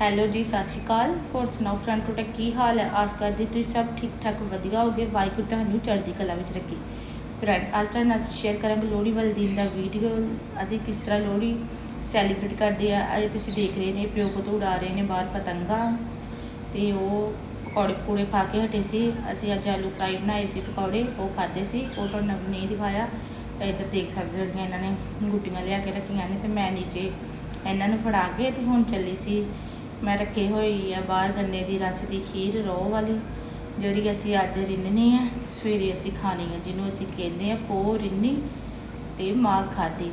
Hello ਜੀ, ਸਤਿ ਸ਼੍ਰੀ ਅਕਾਲ। ਹੋਰ ਸੁਣਾਓ ਫਰੈਂਡ, ਤੁਹਾਡਾ ਕੀ ਹਾਲ ਹੈ? ਆਸ ਕਰਦੀ ਤੁਸੀਂ ਸਭ ਠੀਕ ਠਾਕ, ਵਧੀਆ ਹੋਗੇ। ਵਾਹਿਗੁਰੂ ਤੁਹਾਨੂੰ ਚੜ੍ਹਦੀ ਕਲਾ ਵਿੱਚ ਰੱਖੀ। ਫਰੈਂਡ, ਅੱਜ ਤੁਹਾਡੇ ਨਾਲ ਅਸੀਂ ਸ਼ੇਅਰ ਕਰਾਂਗੇ ਲੋਹੜੀ ਵਾਲੇ ਦਿਨ ਦਾ ਵੀਡੀਓ ਅਸੀਂ ਕਿਸ ਤਰ੍ਹਾਂ ਲੋਹੜੀ ਸੈਲੀਬ੍ਰੇਟ ਕਰਦੇ ਆ। ਅਜੇ ਤੁਸੀਂ ਦੇਖ ਰਹੇ ਨੇ, ਪਿਓ ਪੁੱਤ ਉਡਾ ਰਹੇ ਨੇ ਬਾਹਰ ਪਤੰਗਾਂ ਤੇ ਉਹ ਪਕੌੜੇ ਪਕੌੜੇ ਖਾ ਕੇ ਹਟੇ ਸੀ। ਅਸੀਂ ਅੱਜ ਆਲੂ ਫਰਾਈ ਬਣਾਏ ਸੀ, ਪਕੌੜੇ। ਉਹ ਖਾਦੇ ਸੀ। ਉਹ ਤੁਹਾਨੂੰ ਨਹੀਂ ਦਿਖਾਇਆ। ਇੱਧਰ ਦੇਖ ਸਕਦੇ ਜਿਹੜੀਆਂ ਇਹਨਾਂ ਨੇ ਗੁੱਟੀਆਂ ਲਿਆ ਕੇ ਰੱਖੀਆਂ ਨੇ ਤੇ ਮੈਂ ਨੀਚੇ ਇਹਨਾਂ ਨੂੰ ਫੜਾ ਕੇ ਤੇ ਹੁਣ ਚੱਲੀ ਸੀ। ਮੈਂ ਰੱਖੀ ਹੋਈ ਆ ਬਾਹਰ ਗੰਨੇ ਦੀ ਰਸ ਦੀ ਖੀਰ ਰੋਹ ਵਾਲੀ, ਜਿਹੜੀ ਅਸੀਂ ਅੱਜ ਰਿੰਨਣੀ ਹੈ ਸਵੇਰੇ ਅਸੀਂ ਖਾਣੀ ਹੈ ਜਿਹਨੂੰ ਅਸੀਂ ਕਹਿੰਦੇ ਆ ਪੋ ਰਿੰਨੀ ਤੇ ਮਾਂ ਖਾਦੀ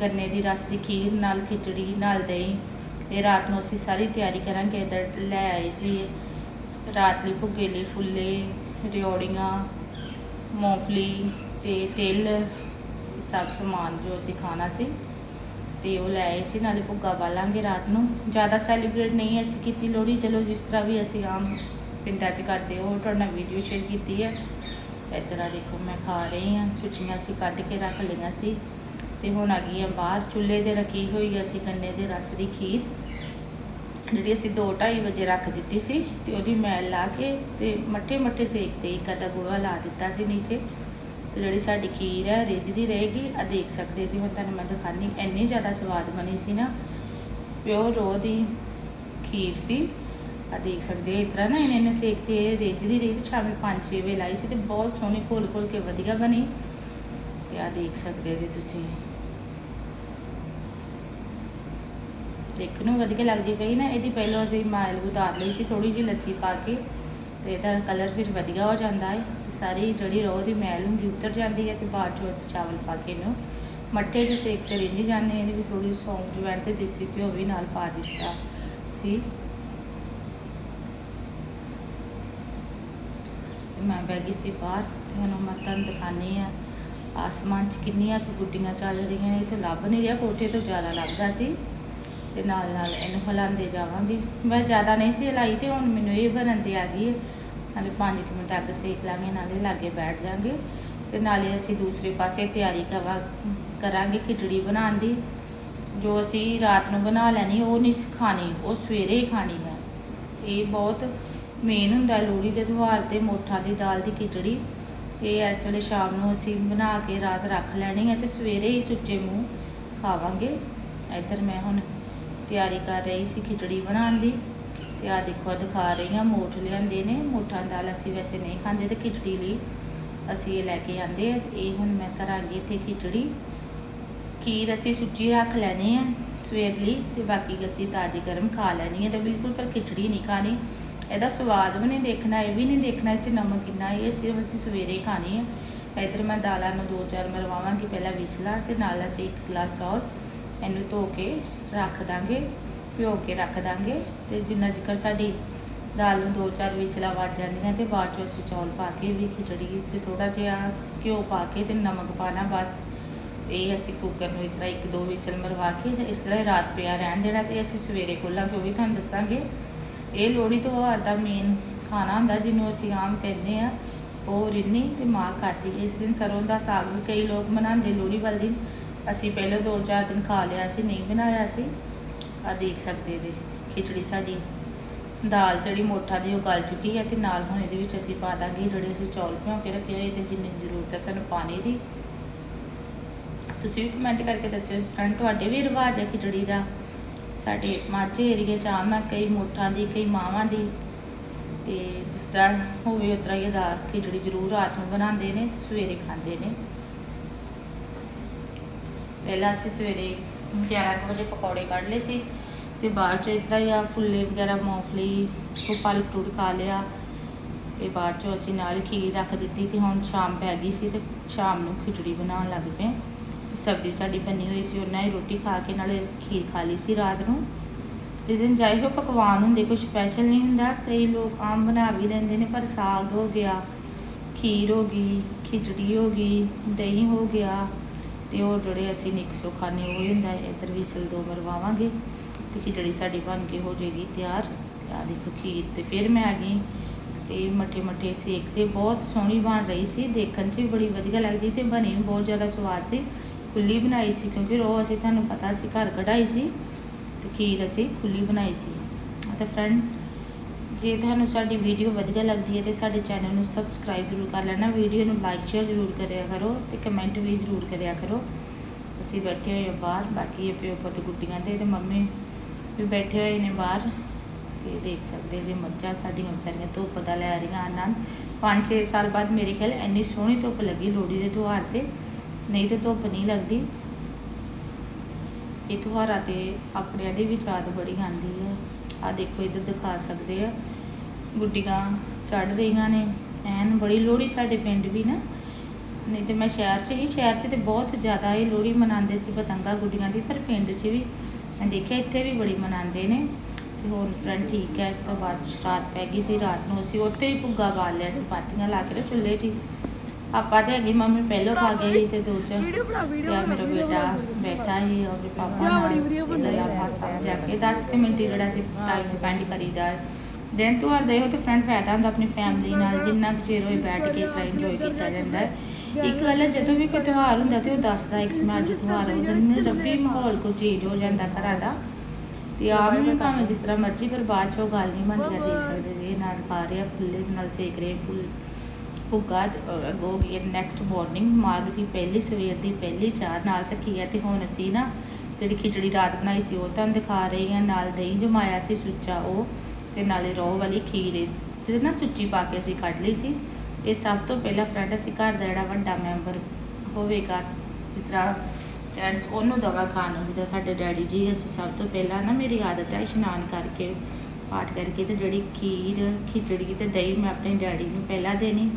ਗੰਨੇ ਦੀ ਰਸ ਦੀ ਖੀਰ ਨਾਲ ਖਿਚੜੀ, ਨਾਲ ਦਹੀਂ, ਇਹ ਰਾਤ ਨੂੰ ਅਸੀਂ ਸਾਰੀ ਤਿਆਰੀ ਕਰਾਂਗੇ, ਇੱਧਰ ਲੈ ਆਏ ਸੀ। ਰਾਤ ਲਈ ਭੁੱਗੇ ਲਈ ਫੁੱਲੇ, ਰਿਓੜੀਆਂ, ਮੂੰਗਫਲੀ ਤੇ ਤਿਲ ਸਭ ਸਮਾਨ ਜੋ ਅਸੀਂ ਖਾਣਾ ਸੀ। ਤੇ ਉਹ ਲੈ ਆਏ ਸੀ, ਨਾਲੇ ਭੁੱਗਾ ਬਾਲਾਂਗੇ ਰਾਤ ਨੂੰ। ਜ਼ਿਆਦਾ ਸੈਲੀਬ੍ਰੇਟ ਨਹੀਂ ਅਸੀਂ ਕੀਤੀ ਲੋਹੜੀ, ਚਲੋ ਜਿਸ ਤਰ੍ਹਾਂ ਵੀ ਅਸੀਂ ਆਮ ਪਿੰਡਾਂ 'ਚ ਕਰਦੇ ਉਹ ਤੁਹਾਡੇ ਨਾਲ ਵੀਡੀਓ ਸ਼ੇਅਰ ਕੀਤੀ ਹੈ। ਇੱਧਰ ਦੇਖੋ, ਮੈਂ ਖਾ ਰਹੀ ਹਾਂ, ਸੁੱਚੀਆਂ ਅਸੀਂ ਕੱਢ ਕੇ ਰੱਖ ਲਈਆਂ ਸੀ। ਤੇ ਹੁਣ ਆ ਗਈ ਆ ਬਾਹਰ, ਚੁੱਲ੍ਹੇ ਤੇ ਰੱਖੀ ਹੋਈ ਅਸੀਂ ਗੰਨੇ ਦੇ ਰਸ ਦੀ ਖੀਰ। ਜਿਹੜੀ ਅਸੀਂ 2:30 ਵਜੇ ਰੱਖ ਦਿੱਤੀ ਸੀ, ਤੇ ਉਹਦੀ ਮੈਲ ਲਾ ਕੇ ਤੇ ਮੱਠੇ ਮੱਠੇ ਸੇਕ ਤੇ ਇੱਕ ਅੱਧਾ ਗੋਹਾ ਲਾ ਦਿੱਤਾ ਸੀ ਨੀਚੇ। ਤੇ ਜਿਹੜੀ ਸਾਡੀ ਖੀਰ ਹੈ ਰਿੱਝਦੀ ਰਹੇਗੀ। ਆ ਦੇਖ ਸਕਦੇ ਜੀ, ਹੁਣ ਤੁਹਾਨੂੰ ਮੈਂ ਦਿਖਾਨੀ ਇੰਨੀ ਜ਼ਿਆਦਾ ਸਵਾਦ ਬਣੀ ਸੀ ਨਾ। ਪਿਓਰ ਰੋ ਦੀ ਖੀਰ ਸੀ। ਆ ਦੇਖ ਸਕਦੇ ਇਸ ਤਰ੍ਹਾਂ ਨਾ ਇਹਨੇ ਨੇ ਸੇਕ ਤੇ ਇਹ ਰਿੱਝਦੀ ਰਹੀ ਤੇ ਸ਼ਾਮੀ 5-6 ਵੇ ਲਾਈ ਸੀ ਤੇ ਬਹੁਤ ਸੋਹਣੀ ਘੋਲ ਘੋਲ ਕੇ ਵਧੀਆ ਬਣੀ। ਤੇ ਆ ਦੇਖ ਸਕਦੇ ਜੀ ਤੁਸੀਂ। ਦੇਖਣ ਨੂੰ ਵਧੀਆ ਲੱਗਦੀ ਪਈ ਨਾ, ਇਹਦੀ ਪਹਿਲਾਂ ਅਸੀਂ ਮਾਇਲ ਉਤਾਰ ਲਈ ਸੀ ਥੋੜੀ ਜਿਹੀ ਲੱਸੀ ਪਾ ਕੇ। ਤੇ ਇਹਦਾ ਕਲਰ ਫਿਰ ਵਧੀਆ ਹੋ ਜਾਂਦਾ ਹੈ ਤੇ ਸਾਰੀ ਜਿਹੜੀ ਰੋਹ ਦੀ ਮੈਲ ਹੁੰਦੀ ਉਤਰ ਜਾਂਦੀ ਹੈ ਤੇ ਬਾਅਦ ਚੋਂ ਅਸੀਂ ਚਾਵਲ ਪਾ ਕੇ ਇਹਨੂੰ ਮੱਠੇ ਦੇ ਸੇਕ ਤੇ ਰਿੰਨੀ ਜਾਂਦੇ ਇਹਦੇ ਵਿੱਚ ਥੋੜੀ ਸੌਂਫ, ਜਵੈਣ ਤੇ ਦੇਸੀ ਘਿਓ ਵੀ ਨਾਲ ਪਾ ਦਿੱਤਾ ਸੀ। ਮੈਂ ਬਹਿ ਗਈ ਸੀ ਬਾਹਰ ਤੇ ਹੁਣ ਮੈਂ ਤੁਹਾਨੂੰ ਦਿਖਾਨੀ ਆ ਆਸਮਾਨ 'ਚ ਕਿੰਨੀਆਂ ਕੁ ਗੁੱਡੀਆਂ ਚੱਲ ਰਹੀਆਂ ਨੇ ਇੱਥੇ ਲੱਭ ਨਹੀਂ ਰਿਹਾ, ਕੋਠੇ ਤੋਂ ਜ਼ਿਆਦਾ ਲੱਭਦਾ ਸੀ। ਤੇ ਨਾਲ ਨਾਲ ਇਹਨੂੰ ਹਿਲਾਉਂਦੇ ਜਾਵਾਂਗੇ। ਮੈਂ ਜ਼ਿਆਦਾ ਨਹੀਂ ਸੀ ਹਿਲਾਈ ਤੇ ਹੁਣ ਮੈਨੂੰ ਇਹ ਬਣਨ ਤੇ ਆ ਗਈ ਹੈ। ਨਾਲੇ 5 ਮਿੰਟ ਅੱਗ ਸੇਕ ਲਾਂਗੇ, ਨਾਲੇ ਲਾਗੇ ਬੈਠ ਜਾਾਂਗੇ। ਤੇ ਨਾਲੇ ਅਸੀਂ ਦੂਸਰੇ ਪਾਸੇ ਤਿਆਰੀ ਕਰਵਾ ਕਰਾਂਗੇ ਖਿਚੜੀ ਬਣਾਉਣ ਦੀ। ਜੋ ਅਸੀਂ ਰਾਤ ਨੂੰ ਬਣਾ ਲੈਣੀ, ਉਹ ਨਹੀਂ ਖਾਣੀ, ਉਹ ਸਵੇਰੇ ਹੀ ਖਾਣੀ ਹੈ। ਇਹ ਬਹੁਤ ਮੇਨ ਹੁੰਦਾ ਲੋਹੜੀ ਦੇ ਤਿਉਹਾਰ ਤੇ ਮੋਠਾ ਦੀ ਦਾਲ ਦੀ ਖਿਚੜੀ। ਇਹ ਇਸ ਵੇਲੇ ਸ਼ਾਮ ਨੂੰ ਅਸੀਂ ਬਣਾ ਕੇ ਰਾਤ ਰੱਖ ਲੈਣੀ ਹੈ ਤੇ ਸਵੇਰੇ ਹੀ ਸੁੱਚੇ ਮੂੰਹ ਖਾਵਾਂਗੇ। ਇੱਧਰ ਮੈਂ ਹੁਣ ਤਿਆਰੀ ਕਰ ਰਹੀ ਸੀ ਖਿਚੜੀ ਬਣਾਉਣ ਦੀ ਤੇ ਆ ਦੇਖੋ ਦਿਖਾ ਰਹੀ ਹਾਂ, ਮੋਠ ਲਿਆਂਦੇ ਨੇ, ਮੋਠਾਂ ਦਾਲ ਅਸੀਂ ਵੈਸੇ ਨਹੀਂ ਖਾਂਦੇ ਤੇ ਖਿਚੜੀ ਲਈ ਅਸੀਂ ਇਹ ਲੈ ਕੇ ਆਂਦੇ ਆ ਇਹ ਹੁਣ ਮੈਂ ਧਰਾਂਗੀ ਇੱਥੇ ਖਿਚੜੀ। ਖੀਰ ਅਸੀਂ ਸੁੱਚੀ ਰੱਖ ਲੈਣੀ ਹੈ ਸਵੇਰ ਲਈ ਤੇ ਬਾਕੀ ਅਸੀਂ ਤਾਜੀ ਗਰਮ ਖਾ ਲੈਣੀ ਹੈ ਤੇ ਬਿਲਕੁਲ ਪਰ ਖਿਚੜੀ ਨਹੀਂ ਖਾਣੀ। ਇਹਦਾ ਸਵਾਦ ਵੀ ਨਹੀਂ ਦੇਖਣਾ, ਇਹ ਵੀ ਨਹੀਂ ਦੇਖਣਾ ਇਹ ਚ ਨਮਕ ਕਿੰਨਾ ਇਹ ਸਿਰਫ ਅਸੀਂ ਸਵੇਰੇ ਖਾਣੀ ਹੈ ਇੱਧਰ ਮੈਂ ਦਾਲਾਂ ਨੂੰ ਦੋ ਚਾਰ ਮਰਵਾਵਾਂਗੀ, ਪਹਿਲਾਂ ਵਿਸਲਾ ਤੇ ਨਾਲ ਅਸੀਂ ਇੱਕ ਗਲਾਸ ਚੌਲ ਇਹਨੂੰ ਧੋ ਕੇ ਰੱਖ ਦਾਂਗੇ, ਭਿਓ ਕੇ ਰੱਖ ਦਾਂਗੇ ਤੇ ਜਿੰਨਾ ਚਿਰ ਸਾਡੀ ਦਾਲ ਨੂੰ ਦੋ ਚਾਰ ਵਿਸਲਾ ਵੱਜ ਜਾਂਦੀਆਂ ਤੇ ਬਾਅਦ ਚੋਂ ਅਸੀਂ ਚੌਲ ਪਾ ਕੇ ਵੀ ਖਿਚੜੀ ਵਿੱਚ ਥੋੜਾ ਜਿਹਾ ਘਿਓ ਪਾ ਕੇ ਤੇ ਨਮਕ ਪਾਣਾ ਬਸ। ਇਹ ਅਸੀਂ ਕੁੱਕਰ ਨੂੰ ਇਸ ਤਰ੍ਹਾਂ ਇੱਕ ਦੋ ਵਿਸਲ ਮਰਵਾ ਕੇ ਤੇ ਇਸ ਤਰ੍ਹਾਂ ਰਾਤ ਪਿਆ ਰਹਿਣ ਦੇਣਾ ਤੇ ਅਸੀਂ ਸਵੇਰੇ ਖੋਲਾਂਗੇ, ਉਹ ਵੀ ਤੁਹਾਨੂੰ ਦੱਸਾਂਗੇ। ਇਹ ਲੋਹੜੀ ਤਿਉਹਾਰ ਦਾ ਮੇਨ ਖਾਣਾ ਹੁੰਦਾ ਜਿਹਨੂੰ ਅਸੀਂ ਆਮ ਕਹਿੰਦੇ ਆ, ਉਹ ਰਿੰਨੀ ਤੇ ਮਾਂ ਖਾਤੀ ਇਸ ਦਿਨ ਸਰੋਂ ਦਾ ਸਾਗ ਵੀ ਕਈ ਲੋਕ ਬਣਾਉਂਦੇ ਲੋਹੜੀ ਵਾਲੇ ਦਿਨ। ਅਸੀਂ ਪਹਿਲਾਂ ਦੋ ਚਾਰ ਦਿਨ ਖਾ ਲਿਆ ਸੀ, ਨਹੀਂ ਬਣਾਇਆ ਸੀ। ਆ ਦੇਖ ਸਕਦੇ ਜੀ, ਖਿਚੜੀ ਸਾਡੀ। ਦਾਲ ਜਿਹੜੀ ਮੋਠਾ ਦੀ ਉਹ ਗਲ ਚੁੱਕੀ ਹੈ ਤੇ ਨਾਲ ਹੁਣ ਇਹਦੇ ਵਿੱਚ ਅਸੀਂ ਪਾ ਦਾਂਗੇ ਜਿਹੜੇ ਅਸੀਂ ਚੌਲ ਭਿਉਂ ਕੇ ਰੱਖੇ ਹੋਏ ਤੇ ਜਿੰਨੀ ਜ਼ਰੂਰਤ ਹੈ ਸਾਨੂੰ ਪਾਣੀ ਦੀ। ਤੁਸੀਂ ਵੀ ਕਮੈਂਟ ਕਰਕੇ ਦੱਸਿਓ ਫਰੈਂਡ ਤੁਹਾਡੇ ਵੀ ਰਿਵਾਜ ਹੈ ਖਿਚੜੀ ਦਾ। ਸਾਡੇ ਮਾਝੇ ਏਰੀਏ 'ਚ ਆਮ ਹੈ, ਕਈ ਮੋਠਾਂ ਦੀ, ਕਈ ਮਾਵਾਂ ਦੀ। ਤੇ ਜਿਸ ਤਰ੍ਹਾਂ ਹੋਵੇ, ਉਸ ਤਰ੍ਹਾਂ ਹੀ ਦਾ ਖਿਚੜੀ ਜ਼ਰੂਰ ਰਾਤ ਨੂੰ ਬਣਾਉਂਦੇ ਨੇ ਤੇ ਸਵੇਰੇ ਖਾਂਦੇ ਨੇ। ਪਹਿਲਾਂ ਅਸੀਂ ਸਵੇਰੇ 11 ਕੁ ਵਜੇ ਪਕੌੜੇ ਕੱਢ ਲਏ ਸੀ ਤੇ ਬਾਅਦ ਚ ਇਤਰਾ ਹੀ ਆ ਫੁੱਲੇ ਵਗੈਰਾ ਮੂੰਗਫਲੀ ਉਹ ਫਲ ਫਰੂਟ ਖਾ ਲਿਆ ਤੇ ਬਾਅਦ ਚੋਂ ਅਸੀਂ ਨਾਲ ਖੀਰ ਰੱਖ ਦਿੱਤੀ ਤੇ ਹੁਣ ਸ਼ਾਮ ਪੈ ਗਈ ਸੀ ਤੇ ਸ਼ਾਮ ਨੂੰ ਖਿਚੜੀ ਬਣਾਉਣ ਲੱਗ ਪਏ ਸਬਜ਼ੀ ਸਾਡੀ ਬਣੀ ਹੋਈ ਸੀ, ਉਹਨਾਂ ਹੀ ਰੋਟੀ ਖਾ ਕੇ ਨਾਲੇ ਖੀਰ ਖਾ ਲਈ ਸੀ ਰਾਤ ਨੂੰ। ਇਸ ਦਿਨ ਜਾਈ ਹੋ ਪਕਵਾਨ ਹੁੰਦੇ ਕੋਈ ਸਪੈਸ਼ਲ ਨਹੀਂ ਹੁੰਦਾ, ਕਈ ਲੋਕ ਆਮ ਬਣਾ ਵੀ ਲੈਂਦੇ ਨੇ, ਪਰ ਸਾਗ ਹੋ ਗਿਆ, ਖੀਰ ਹੋ ਗਈ, ਖਿਚੜੀ ਹੋ ਗਈ, ਦਹੀਂ ਹੋ ਗਿਆ ਤੇ ਉਹ ਜਿਹੜੇ ਅਸੀਂ ਨਿਕਸੋ ਖਾਣੇ ਉਹ ਹੀ ਹੁੰਦਾ ਹੈ, ਇੱਧਰ ਵੀ ਦੋ ਮਰਵਾਵਾਂਗੇ। ਤੇ ਖਿਚੜੀ ਸਾਡੀ ਬਣ ਕੇ ਹੋ ਜਾਏਗੀ ਤਿਆਰ, ਤੇ ਆ ਦੇਖੋ ਖੀਰ ਤੇ ਫਿਰ ਮੈਂ ਆ ਗਈ। ਤੇ ਮੱਠੇ ਮੱਠੇ ਸੇਕ ਤੇ ਬਹੁਤ ਸੋਹਣੀ ਬਣ ਰਹੀ ਸੀ, ਦੇਖਣ 'ਚ ਵੀ ਬੜੀ ਵਧੀਆ ਲੱਗਦੀ ਤੇ ਬਣੀ ਵੀ ਬਹੁਤ ਜ਼ਿਆਦਾ ਸਵਾਦ ਸੀ। ਖੁੱਲੀ ਬਣਾਈ ਸੀ ਕਿਉਂਕਿ ਰੋ ਅਸੀਂ, ਤੁਹਾਨੂੰ ਪਤਾ ਸੀ ਘਰ ਕਢਾਈ ਸੀ, ਤੇ ਖੀਰ ਅਸੀਂ ਖੁੱਲੀ ਬਣਾਈ ਸੀ। ਤੇ ਫਰੈਂਡ ਜੇ ਤੁਹਾਨੂੰ ਸਾਡੀ ਵੀਡੀਓ ਵਧੀਆ ਲੱਗਦੀ ਹੈ ਤੇ ਸਾਡੇ ਚੈਨਲ ਨੂੰ ਸਬਸਕ੍ਰਾਈਬ ਜ਼ਰੂਰ ਕਰ ਲੈਣਾ, ਵੀਡੀਓ ਨੂੰ ਲਾਈਕ ਸ਼ੇਅਰ ਜ਼ਰੂਰ ਕਰਿਆ ਕਰੋ ਤੇ ਕਮੈਂਟ ਵੀ ਜ਼ਰੂਰ ਕਰਿਆ ਕਰੋ। ਅਸੀਂ ਬੈਠੇ ਹੋਏ ਹਾਂ ਬਾਹਰ, ਬਾਕੀ ਇਹ ਪਿਓ ਪੁੱਤ ਗੁੱਡੀਆਂ ਤੇ ਤੇ ਮੰਮੀ ਵੀ ਬੈਠੇ ਹੋਏ ਨੇ ਬਾਹਰ ਤੇ ਦੇਖ ਸਕਦੇ ਜੇ ਮੱਝਾਂ ਸਾਡੀਆਂ ਵਿਚਾਰੀਆਂ ਧੁੱਪ ਦਾ ਲੈ ਰਹੀਆਂ ਆਨੰਦ। 5-6 ਸਾਲ ਬਾਅਦ ਮੇਰੇ ਖਿਆਲ ਇੰਨੀ ਸੋਹਣੀ ਧੁੱਪ ਲੱਗੀ ਲੋਹੜੀ ਦੇ ਤਿਉਹਾਰ ਤੇ, ਨਹੀਂ ਤੇ ਧੁੱਪ ਨਹੀਂ ਲੱਗਦੀ। ਇਹ ਤਿਉਹਾਰਾਂ ਤੇ ਆਪਣਿਆਂ ਦੀ ਵੀ ਯਾਦ ਬੜੀ ਆਉਂਦੀ ਹੈ। ਆ ਦੇਖੋ ਇੱਧਰ ਦਿਖਾ ਸਕਦੇ ਆ। ਗੁੱਡੀਆਂ ਚੜ ਰਹੀਆਂ ਨੇ। ਐਨ ਬੜੀ ਲੋਹੜੀ ਸਾਡੇ ਪਿੰਡ ਵੀ ਨਾ। ਨਹੀਂ ਤੇ ਮੈਂ ਸ਼ਹਿਰ 'ਚ ਹੀ, ਸ਼ਹਿਰ 'ਚ ਤੇ ਬਹੁਤ ਜ਼ਿਆਦਾ ਇਹ ਲੋਹੜੀ ਮਨਾਉਂਦੇ ਸੀ ਪਤੰਗਾ ਗੁੱਡੀਆਂ ਦੀ, ਪਰ ਪਿੰਡ 'ਚ ਵੀ ਮੈਂ ਦੇਖਿਆ ਇੱਥੇ ਵੀ ਬੜੀ ਮਨਾਉਂਦੇ ਨੇ। ਤੇ ਹੋਰ ਫਰੈਂਡ ਠੀਕ ਹੈ, ਇਸ ਤੋਂ ਬਾਅਦ ਰਾਤ ਪੈ ਗਈ ਸੀ, ਰਾਤ ਨੂੰ ਅਸੀਂ ਉੱਥੇ ਹੀ ਭੁੱਗਾ ਬਾਲ ਲਿਆ ਸੀ ਪਾਤੀਆਂ ਲਾ ਕੇ ਨਾ ਚੁੱਲ੍ਹੇ 'ਚ ਆਪਾਂ ਤੇ ਹੈਗੀ ਮੰਮੀ ਪਹਿਲੋਂ ਖਾ ਗਏ ਸੀ ਤੇ ਦੋ ਚ ਵੀਡੀਓ ਬਣਾ ਵੀਡੀਓ ਤੇ ਮੇਰਾ ਬੇਟਾ ਬੈਠਾ ਹੀ ਉਹਦੇ ਪਾਪਾ ਨਾਲ ਇਹਦਾ ਲਾਪਾ ਸਮਝਾ ਕੇ 10 ਕੁ ਮਿੰਟ ਹੀ ਜਿਹੜਾ ਸੀ ਟਾਈਮ ਸਪੈਂਡ ਕਰੀਦਾ ਹੈ। ਦਿਨ ਦਾ ਇਹੋ ਤੇ ਫਰੈਂਡ ਫਾਇਦਾ ਹੁੰਦਾ ਆਪਣੀ ਫੈਮਿਲੀ ਨਾਲ ਜਿੰਨਾ ਕੁ ਚਿਰ ਹੋਏ ਬੈਠ ਕੇ ਇਤਰਾ ਇੰਜੋਏ ਕੀਤਾ ਜਾਂਦਾ ਹੈ। ਇੱਕ ਗੱਲ ਹੈ ਜਦੋਂ ਵੀ ਕੋਈ ਤਿਉਹਾਰ ਹੁੰਦਾ ਤੇ ਉਹ ਦੱਸਦਾ ਇੱਕ ਮੈਂ ਅੱਜ ਤਿਉਹਾਰ ਹੈ ਨਾਲ ਰੱਬੀ ਮਾਹੌਲ ਕੋ ਚੇਂਜ ਹੋ ਜਾਂਦਾ ਘਰਾਂ ਦਾ। ਤੇ ਆਪ ਵੀ ਭਾਵੇਂ ਜਿਸ ਤਰ੍ਹਾਂ ਮਰਜ਼ੀ ਪਰ ਬਾਅਦ ਚ ਉਹ ਗੱਲ ਨਹੀਂ ਆ ਦੇਖ ਸਕਦੇ ਜੀ ਨਾਲ ਖਾ ਰਿਹਾ ਫੁੱਲੇ ਨਾਲ ਸੇਕ ਰਹੇ ਫੁੱਲ ਭੁੱਗਾ ਅੱਗੋ ਗਈ ਨੈਕਸਟ ਮਾਰਨਿੰਗ ਮਾਗ ਦੀ ਪਹਿਲੀ, ਸਵੇਰ ਦੀ ਪਹਿਲੀ ਚਾਹ ਨਾਲ ਰੱਖੀ ਹੈ ਤੇ ਹੁਣ ਅਸੀਂ ਨਾ ਜਿਹੜੀ ਖਿਚੜੀ ਰਾਤ ਬਣਾਈ ਸੀ, ਉਹ ਤੁਹਾਨੂੰ ਦਿਖਾ ਰਹੀ ਹਾਂ। ਨਾਲ ਦਹੀਂ ਜਮਾਇਆ ਸੀ, ਸੁੱਚਾ ਉਹ, ਤੇ ਨਾਲੇ ਰੋਹ ਵਾਲੀ ਖੀਰ ਜਿਹਦੇ ਨਾ, ਸੁੱਚੀ ਪਾ ਕੇ ਅਸੀਂ ਕੱਢ ਲਈ ਸੀ। ਇਹ ਸਭ ਤੋਂ ਪਹਿਲਾਂ ਫਰੈਂਡ ਅਸੀਂ ਘਰ ਦਾ ਜਿਹੜਾ ਵੱਡਾ ਮੈਂਬਰ ਹੋਵੇਗਾ, ਜਿਸ ਤਰ੍ਹਾਂ ਚੈਂਟਸ ਉਹਨੂੰ ਦਵਾ ਖਾਣ ਨੂੰ, ਜਿੱਦਾਂ ਸਾਡੇ ਡੈਡੀ ਜੀ, ਅਸੀਂ ਸਭ ਤੋਂ ਪਹਿਲਾਂ ਨਾ ਮੇਰੀ ਆਦਤ ਹੈ ਇਸ਼ਨਾਨ ਕਰਕੇ, ਪਾਠ ਕਰਕੇ ਤੇ ਜਿਹੜੀ ਖੀਰ, ਖਿਚੜੀ ਤੇ ਦਹੀਂ ਮੈਂ ਆਪਣੇ ਡੈਡੀ ਨੂੰ ਪਹਿਲਾਂ ਦੇਣੀ।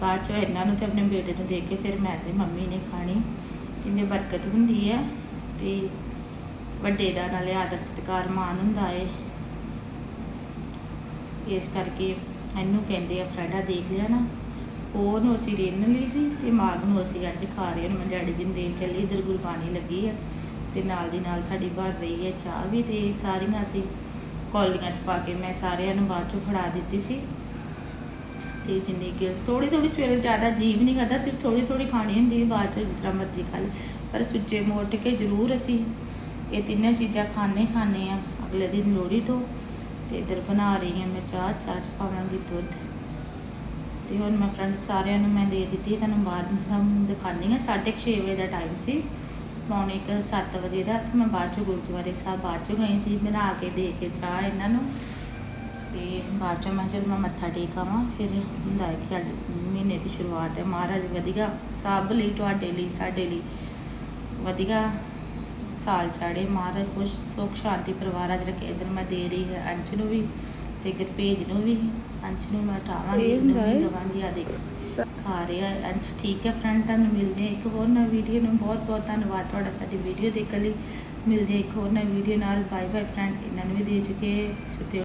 ਬਾਅਦ ਚੋਂ ਇਹਨਾਂ ਨੂੰ ਤੇ ਆਪਣੇ ਬੇਟੇ ਨੂੰ ਦੇ ਕੇ ਫਿਰ ਮੈਂ ਤੇ ਮੰਮੀ ਨੇ ਖਾਣੀ। ਕਿੰਨੇ ਬਰਕਤ ਹੁੰਦੀ ਹੈ ਤੇ ਵੱਡੇ ਦਾ ਨਾਲੇ ਆਦਰ ਸਤਿਕਾਰ ਮਾਨ ਹੁੰਦਾ ਏ। ਇਸ ਕਰਕੇ ਇਹਨੂੰ ਕਹਿੰਦੇ ਆ, ਫਰੈਂਡਾ ਦੇਖ ਲਿਆ ਨਾ ਉਹਨੂੰ ਅਸੀਂ ਰਿੰਨ ਲਈ ਸੀ ਤੇ ਮਾਗ ਨੂੰ ਅਸੀਂ ਅੱਜ ਖਾ ਰਹੇ ਹਾਂ। ਮੈਂ ਡੈਡੀ ਜੀ ਨੂੰ ਦੇਣ ਚੱਲੀ, ਇਧਰ ਗੁਰਬਾਣੀ ਲੱਗੀ ਆ ਤੇ ਨਾਲ ਦੀ ਨਾਲ ਸਾਡੀ ਬਣ ਰਹੀ ਹੈ ਚਾਹ ਵੀ ਤੇ ਸਾਰੀਆਂ ਅਸੀਂ ਕੌਲੀਆਂ ਚ ਪਾ ਕੇ ਮੈਂ ਸਾਰਿਆਂ ਨੂੰ ਬਾਅਦ ਚੋਂ ਫੜਾ ਦਿੱਤੀ ਸੀ। ਤੇ ਜਿੰਨੀ ਕਿ ਥੋੜੀ ਥੋੜੀ ਸਵੇਰੇ ਜ਼ਿਆਦਾ ਜੀਵ ਨਹੀਂ ਕਰਦਾ, ਸਿਰਫ ਥੋੜੀ ਥੋੜੀ ਖਾਣੀ ਹੁੰਦੀ ਹੈ, ਬਾਅਦ ਚ ਜਿਸ ਤਰ੍ਹਾਂ ਮਰਜ਼ੀ ਖਾ ਲੈ ਪਰ ਸੁੱਚੇ ਮੋਟ ਕੇ ਜ਼ਰੂਰ ਅਸੀਂ ਇਹ ਤਿੰਨੇ ਚੀਜ਼ਾਂ ਖਾਣੇ ਖਾਣੇ ਆ। ਅਗਲੇ ਦਿਨ ਲੋਹੜੀ ਤੋਂ ਤੇ ਇਧਰ ਬਣਾ ਰਹੀ ਹਾਂ ਮੈਂ ਚਾਹ ਚਾਹ ਚ ਪਾਵਾਂਗੀ ਦੁੱਧ। ਤੇ ਹੁਣ ਮੈਂ ਫਰੈਂਡ ਸਾਰਿਆਂ ਨੂੰ ਮੈਂ ਦੇ ਦਿੱਤੀ, ਤੁਹਾਨੂੰ ਬਾਹਰ ਦਾ ਦਿਖਾਉਂਦੀ ਹਾਂ। 6:30 ਵਜੇ ਦਾ ਟਾਈਮ ਸੀ। ਪੌਣੇ ਕੁ 7 ਵਜੇ ਦਾ, ਤੇ ਮੈਂ ਬਾਅਦ ਚੋਂ ਗੁਰਦੁਆਰੇ ਸਾਹਿਬ ਬਾਅਦ ਚੋਂ ਗਈ ਸੀ। ਬਣਾ ਕੇ ਦੇ ਕੇ ਚਾਹ ਇਹਨਾਂ ਨੂੰ। ਤੇ ਬਾਅਦ ਚੋਂ ਮੈਂ ਚਲ ਮੈਂ ਮੱਥਾ ਟੇਕ ਆਵਾਂ ਫਿਰ ਹੁੰਦਾ ਹੈ ਕਿ ਅੱਜ ਮਹੀਨੇ ਦੀ ਸ਼ੁਰੂਆਤ ਹੈ। ਮਹਾਰਾਜ ਵਧੀਆ ਸਭ ਲਈ ਤੁਹਾਡੇ ਲਈ ਸਾਡੇ ਲਈ ਵਧੀਆ ਸਾਲ ਚਾੜੇ ਮਹਾਰਾਜ ਖੁਸ਼ ਸੁਖ ਸ਼ਾਂਤੀ ਪਰਿਵਾਰਾਂ 'ਚ ਰੱਖੇ। ਇਧਰ ਮੈਂ ਦੇ ਰਹੀ ਹੈ ਅੰਸ਼ ਨੂੰ ਵੀ ਤੇ ਗੁਰਪੇਜ ਨੂੰ ਵੀ। ਅੰਸ਼ ਨੂੰ ਮੈਂ ਉਠਾਵਾਂਗੀ ਇਹ ਇਹਨੂੰ ਵੀ? ਦਵਾਂਗੀ। ਆ ਦੇਖ ਖਾ ਰਿਹਾ। ਅੰਸ਼ ਠੀਕ ਹੈ ਫਰੈਂਡ ਤੁਹਾਨੂੰ ਮਿਲਦੇ ਇੱਕ ਹੋਰ ਨਵੀਂ ਵੀਡੀਓ ਨੂੰ। ਬਹੁਤ ਬਹੁਤ ਧੰਨਵਾਦ ਤੁਹਾਡਾ ਸਾਡੀ ਵੀਡੀਓ ਦੇਖਣ ਲਈ। ਮਿਲਦੇ ਇੱਕ ਹੋਰ ਨਵੀਂ ਵੀਡੀਓ ਨਾਲ। ਬਾਏ ਬਾਏ ਫਰੈਂਡ ਇਹਨਾਂ ਨੂੰ ਵੀ ਦੇ ਚੁੱਕੇ ਸੁਤੇ